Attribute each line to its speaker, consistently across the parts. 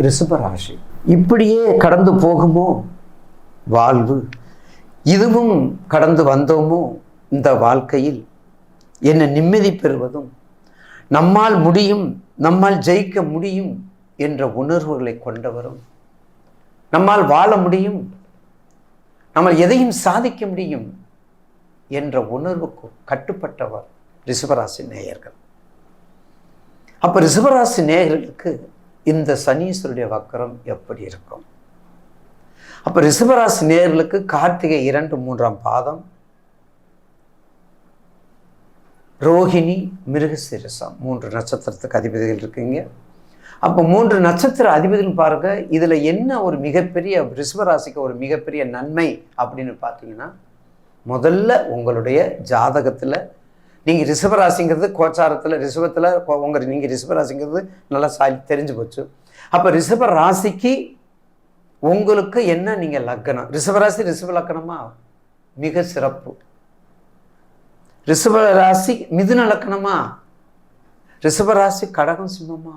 Speaker 1: ரிஷபராசி இப்படியே கடந்து போகுமோ? வாழ்வு. இதுவும் கடந்து வந்தோமோ? இந்த வாழ்க்கையில் என்ன நிம்மதி பெறுவதும் நம்மால் முடியும் நம்மால் ஜெயிக்க முடியும் என்ற உணர்வுகளை கொண்டவரும் நம்மால் வாழ முடியும் நம்ம எதையும் சாதிக்க முடியும் என்ற உணர்வுக்கு கட்டுப்பட்டவர் ரிஷபராசி நேயர்கள். அப்போ ரிஷபராசி நேயர்களுக்கு இந்த சனீஸ்வருடைய வக்கரம் எப்படி இருக்கும்? அப்போ ரிஷபராசி நேர்களுக்கு கார்த்திகை இரண்டு மூன்றாம் பாதம். ரோஹிணி மிருகசிரசம் மூன்று நட்சத்திரத்துக்கு அதிபதிகள் இருக்கீங்க. அப்போ மூன்று நட்சத்திர அதிபதிகள் பாருங்க இதில் என்ன ஒரு மிகப்பெரிய ரிஷபராசிக்கு ஒரு மிகப்பெரிய நன்மை அப்படின்னு பார்த்தீங்கன்னா முதல்ல உங்களுடைய ஜாதகத்தில் நீங்கள் ரிஷபராசிங்கிறது கோச்சாரத்தில் ரிஷபத்தில் உங்கள் நீங்கள் ரிஷபராசிங்கிறது நல்லா சா தெரிஞ்சு போச்சு. அப்போ ரிஷப ராசிக்கு உங்களுக்கு என்ன நீங்கள் லக்கணம்? ரிஷபராசி ரிஷப லக்கணமா? மிக சிறப்பு. ரிஷப ராசி மிதுன லக்கணமா? ரிசவராசி கடகம் சிம்மமா?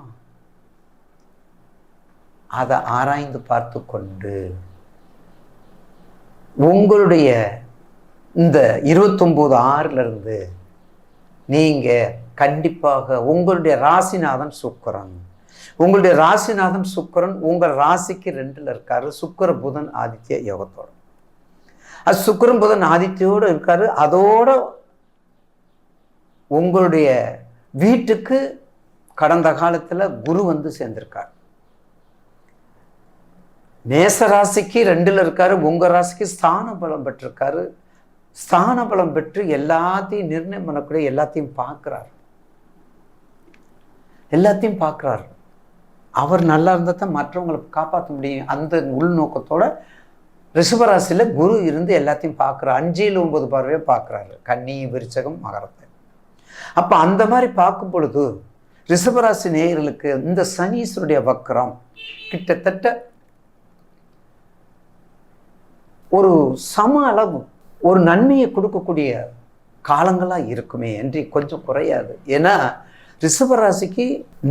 Speaker 1: அதை ஆராய்ந்து பார்த்து கொண்டு உங்களுடைய இந்த இருபத்தொம்போது ஆறிலிருந்து நீங்கள் கண்டிப்பாக உங்களுடைய ராசிநாதன் சுக்கரன். உங்களுடைய ராசிநாதன் சுக்கரன் உங்கள் ராசிக்கு ரெண்டில் இருக்காரு. சுக்கர புதன் ஆதித்ய யோகத்தோடு. அது சுக்கரன் புதன் ஆதித்யோடு இருக்காரு. அதோட உங்களுடைய வீட்டுக்கு கடந்த காலத்தில் குரு வந்து சேர்ந்திருக்கார். மேச ராசிக்கு ரெண்டில் இருக்காரு. உங்கள் ராசிக்கு ஸ்தான பலம் பெற்றிருக்காரு. ஸ்தான பலம் பெற்று எல்லாத்தையும் நிர்ணயம் பண்ணக்கூடிய எல்லாத்தையும் பார்க்குறார். எல்லாத்தையும் பார்க்குறார். அவர் நல்லா இருந்தால் தான் மற்றவங்களை காப்பாற்ற முடியும். அந்த உள்நோக்கத்தோட ரிஷபராசியில் குரு இருந்து எல்லாத்தையும் பார்க்குறார். அஞ்சில் ஒன்பது பார்வையை பார்க்குறாரு. கன்னி விருச்சகம் மகரத்தை. அப்போ அந்த மாதிரி பார்க்கும் பொழுது ரிஷபராசி நேயர்களுக்கு இந்த சனீஸ்வருடைய வக்கரம் கிட்டத்தட்ட ஒரு சம அளவு ஒரு நன்மையை கொடுக்கக்கூடிய காலங்களாக இருக்குமே என்று கொஞ்சம் குறையாது. ஏன்னா ரிஷபராசிக்கு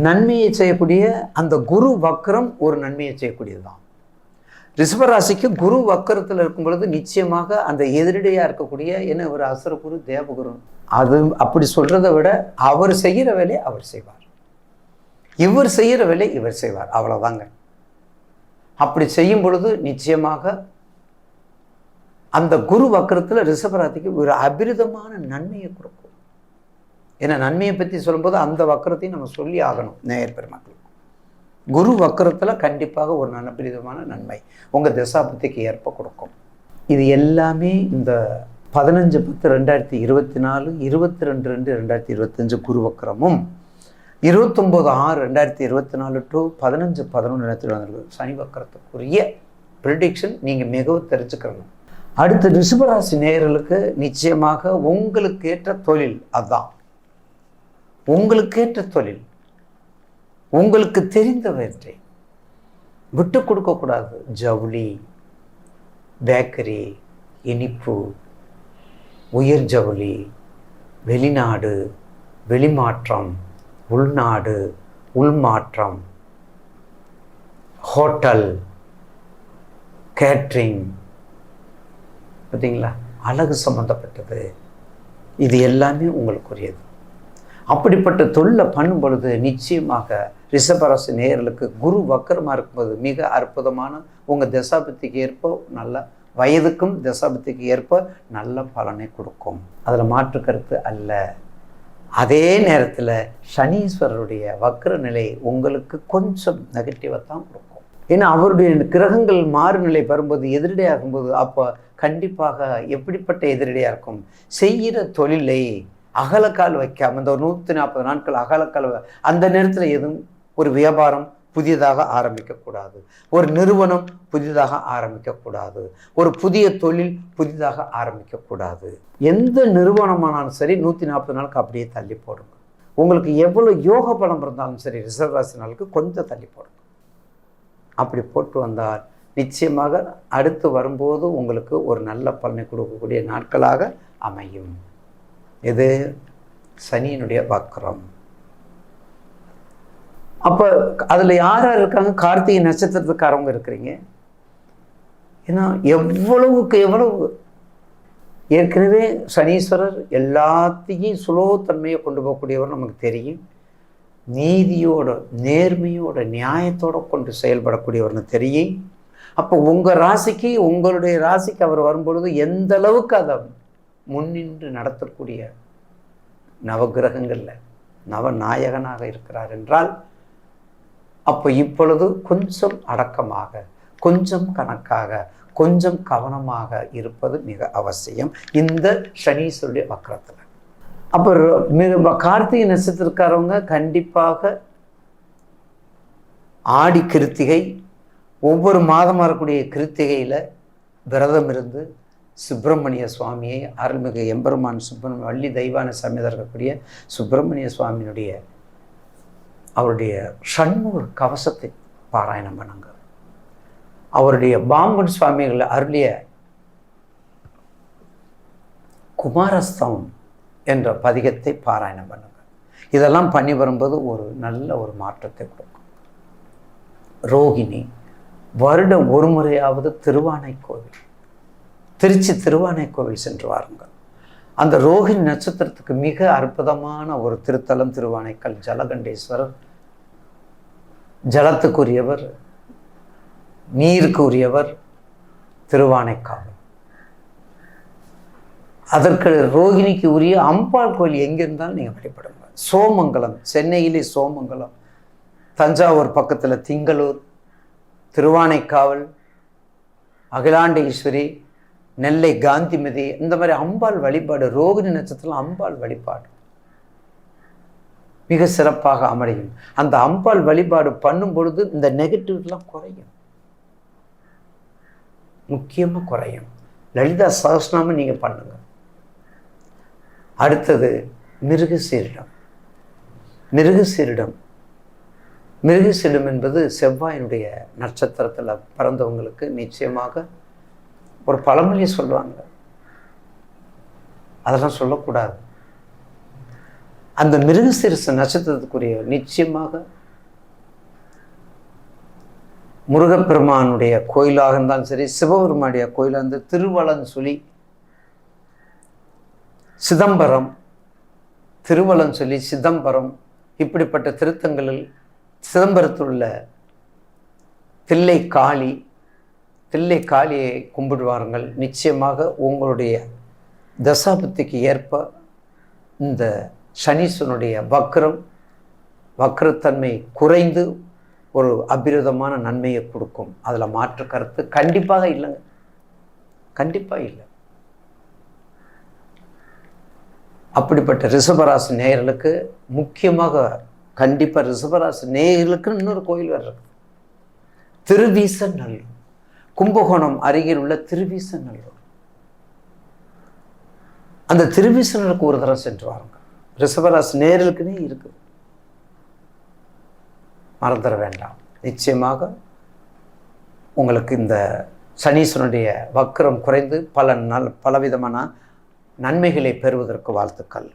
Speaker 1: நன்மையை செய்யக்கூடிய அந்த குரு வக்கரம் ஒரு நன்மையை செய்யக்கூடியது தான் ரிஷபராசிக்கு குரு வக்கரத்தில் இருக்கும் பொழுது நிச்சயமாக அந்த எதிரடியாக இருக்கக்கூடிய என்ன ஒரு அசுரகுரு தேவகுரு அது அப்படி சொல்கிறத விட அவர் செய்கிற வேலையை அவர் செய்வார். இவர் செய்கிற வேலை இவர் செய்வார். அவ்வளோதாங்க அப்படி செய்யும் பொழுது நிச்சயமாக அந்த குரு வக்கரத்தில் ரிஷபராசிக்கு ஒரு அபிரிதமான நன்மையை கொடுக்கும். ஏன்னா நன்மையை பற்றி சொல்லும்போது அந்த வக்கரத்தையும் நம்ம சொல்லி ஆகணும் நேயர் பெருமக்களுக்கு குரு வக்கரத்தில் கண்டிப்பாக ஒரு அபிரிதமான நன்மை உங்கள் தசாபத்திக்கு ஏற்ப கொடுக்கும். இது எல்லாமே இந்த பதினஞ்சு பத்து ரெண்டாயிரத்தி இருபத்தி நாலு இருபத்தி ரெண்டு ரெண்டு ரெண்டாயிரத்தி இருபத்தஞ்சு குரு வக்கரமும் இருபத்தொம்போது ஆறு ரெண்டாயிரத்தி இருபத்தி நாலு டு பதினஞ்சு பதினொன்று ரெண்டாயிரத்தி சனி வக்கரத்துக்குரிய ப்ரிடிக்ஷன் நீங்கள் மிகவும் தெரிஞ்சுக்கிறணும் அடுத்த ரிஷபராசி நேயர்களுக்கு நிச்சயமாக உங்களுக்கு ஏற்ற தொழில் அதான். உங்களுக்கேற்ற தொழில். உங்களுக்கு தெரிந்தவற்றை விட்டு கொடுக்கக்கூடாது ஜவுளி பேக்கரி இனிப்பு உயர் ஜவுளி வெளிநாடு வெளிமாற்றம் உள்நாடு உள்மாற்றம் ஹோட்டல் கேட்ரிங் பார்த்தீங்களா? அழகு சம்மந்தப்பட்டது இது எல்லாமே உங்களுக்குரியது. அப்படிப்பட்ட தொழிலை பண்ணும் பொழுது நிச்சயமாக ரிஷபராசி நேயர்களுக்கு குரு வக்கரமாக இருக்கும்போது மிக அற்புதமான உங்கள் தசாபத்திக்கு ஏற்ப நல்ல வயதுக்கும் தசாபத்திக்கு ஏற்ப நல்ல பலனை கொடுக்கும். அதில் மாற்று கருத்து அல்ல. அதே நேரத்தில் சனீஸ்வரருடைய வக்கர நிலை உங்களுக்கு கொஞ்சம் நெகட்டிவாக தான் கொடுக்கும். ஏன்னா அவருடைய கிரகங்கள் மாறுநிலை வரும்போது எதிரடையாகும்போது அப்போ கண்டிப்பாக எப்படிப்பட்ட எதிரடையாக இருக்கும்? செய்கிற தொழிலை அகலக்கால் வைக்காம இந்த ஒரு நூற்றி நாற்பது நாட்கள் அகலக்கால் அந்த நேரத்தில் எதுவும் ஒரு வியாபாரம் புதியதாக ஆரம்பிக்கக்கூடாது. ஒரு நிறுவனம் புதிதாக ஆரம்பிக்கக்கூடாது. ஒரு புதிய தொழில் புதிதாக ஆரம்பிக்கக்கூடாது. எந்த நிறுவனமானாலும் சரி நூற்றி நாற்பது நாளுக்கு அப்படியே தள்ளி போடுங்க. உங்களுக்கு எவ்வளோ யோக பலம் இருந்தாலும் சரி ரிசர்வ் ராசி நாளுக்கு கொஞ்சம் தள்ளி போடுங்க. அப்படி போட்டு வந்தால் நிச்சயமாக அடுத்து வரும்போது உங்களுக்கு ஒரு நல்ல பலனை கொடுக்கக்கூடிய நாட்களாக அமையும். இது சனியினுடைய வக்கரம் அப்போ அதில் யார் யார் இருக்காங்க? கார்த்திகை நட்சத்திரத்துக்காரவங்க இருக்கிறீங்க. ஏன்னா எவ்வளவுக்கு எவ்வளவு ஏற்கனவே சனீஸ்வரர் எல்லாத்தையும் சுலோத்தன்மையை கொண்டு போகக்கூடியவர் நமக்கு தெரியும். நீதியோட நேர்மையோட நியாயத்தோட கொண்டு செயல்படக்கூடியவர்னு தெரியும். அப்போ உங்கள் ராசிக்கு உங்களுடைய ராசிக்கு அவர் வரும்பொழுது எந்த அளவுக்கு அதை முன்னின்று நடத்தக்கூடிய நவகிரகங்களில் நவநாயகனாக இருக்கிறார் என்றால் அப்போ இப்பொழுது கொஞ்சம் அடக்கமாக கொஞ்சம் கணக்காக கொஞ்சம் கவனமாக இருப்பது மிக அவசியம். இந்த சனீஸ்வருடைய வக்கரத்தில். அப்போ கார்த்திகை நட்சத்திரக்காரவங்க கண்டிப்பாக ஆடி கிருத்திகை ஒவ்வொரு மாதம் வரக்கூடிய கிருத்திகையில் விரதம் இருந்து சுப்பிரமணிய சுவாமியை அருள்மிகு எம்பெருமான் சுப்பிரமணிய வள்ளி தெய்வான சமேதம் இருக்கக்கூடிய சுப்பிரமணிய சுவாமியினுடைய அவருடைய சண்முக கவசத்தை பாராயணம் பண்ணுங்க. அவருடைய பாம்பன் சுவாமிகள் அருளிய குமாரஸ்தவம் என்ற பதிகத்தை பாராயணம் பண்ணுங்கள் இதெல்லாம் பண்ணி வரும்போது ஒரு நல்ல ஒரு மாற்றத்தை கொடுக்கும். ரோகிணி வருடம் ஒரு முறையாவது திருவானை கோவில் திருச்சி திருவானைக்கோவில் சென்று வாருங்கள் அந்த ரோகிணி நட்சத்திரத்துக்கு மிக அற்புதமான ஒரு திருத்தலம் திருவானைக்கல் ஜலகண்டேஸ்வரர் ஜலத்துக்குரியவர் நீருக்கு உரியவர் திருவானைக்காவல் அதற்கு ரோகிணிக்கு உரிய அம்பாள் கோயில் எங்கே இருந்தாலும் நீங்கள் வழிபடுங்க. சோமங்கலம் சென்னையிலே சோமங்கலம் தஞ்சாவூர் பக்கத்தில் திங்களூர் திருவானைக்காவல் அகிலாண்டேஸ்வரி நெல்லை காந்திமதி இந்த மாதிரி அம்பாள் வழிபாடு ரோகிணி நட்சத்திரம் அம்பாள் வழிபாடு மிக சிறப்பாக அமையும். அந்த அம்பாள் வழிபாடு பண்ணும் பொழுது இந்த நெகட்டிவ்லாம் குறையும். முக்கியமாக குறையும். லலிதா சகஸ்நாமம் நீங்கள் பண்ணுங்கள் அடுத்தது மிருகசீரிடம். மிருகசீரிடம். மிருகசீரிடம் என்பது செவ்வாயினுடைய நட்சத்திரத்தில் பிறந்தவங்களுக்கு நிச்சயமாக ஒரு பழமொழி சொல்லுவாங்க. அதெல்லாம் சொல்லக்கூடாது. அந்த மிருகசீரிச நட்சத்திரத்துக்குரிய நிச்சயமாக முருகப்பெருமானுடைய கோயிலாக இருந்தாலும் சரி சிவபெருமானுடைய கோயிலாக இருந்து சொல்லி சிதம்பரம். திருவலஞ்சொலி சிதம்பரம். இப்படிப்பட்ட திருத்தங்களில் சிதம்பரத்தில் உள்ள தில்லை காளி தில்லை காளியை கும்பிடுவார்கள் நிச்சயமாக உங்களுடைய தசாபத்திக்கு ஏற்ப இந்த சனீசனுடைய வக்ரம் வக்ரத்தன்மை குறைந்து ஒரு அபிரதமான நன்மையை கொடுக்கும். அதில் மாற்று கருத்து கண்டிப்பாக இல்லைங்க. கண்டிப்பாக இல்லை. அப்படிப்பட்ட ரிஷபராசி நேயர்களுக்கு முக்கியமாக கண்டிப்பாக ரிஷபராசி நேயர்களுக்கு இன்னொரு கோயில் வேறு இருக்கு. திருவீசநல்லூர். கும்பகோணம் அருகில் உள்ள திருவீசநல்லூர். அந்த திருவீசனருக்கு ஒரு தரம் சென்று வாருங்க. ரிஷபராசி நேயர்களுக்குன்னே இருக்குது மறந்துட வேண்டாம். நிச்சயமாக உங்களுக்கு இந்த சனீஸ்வரனுடைய வக்கரம் குறைந்து பல நல் பலவிதமான நன்மைகளை பெறுவதற்கு வாழ்த்துக்கள்.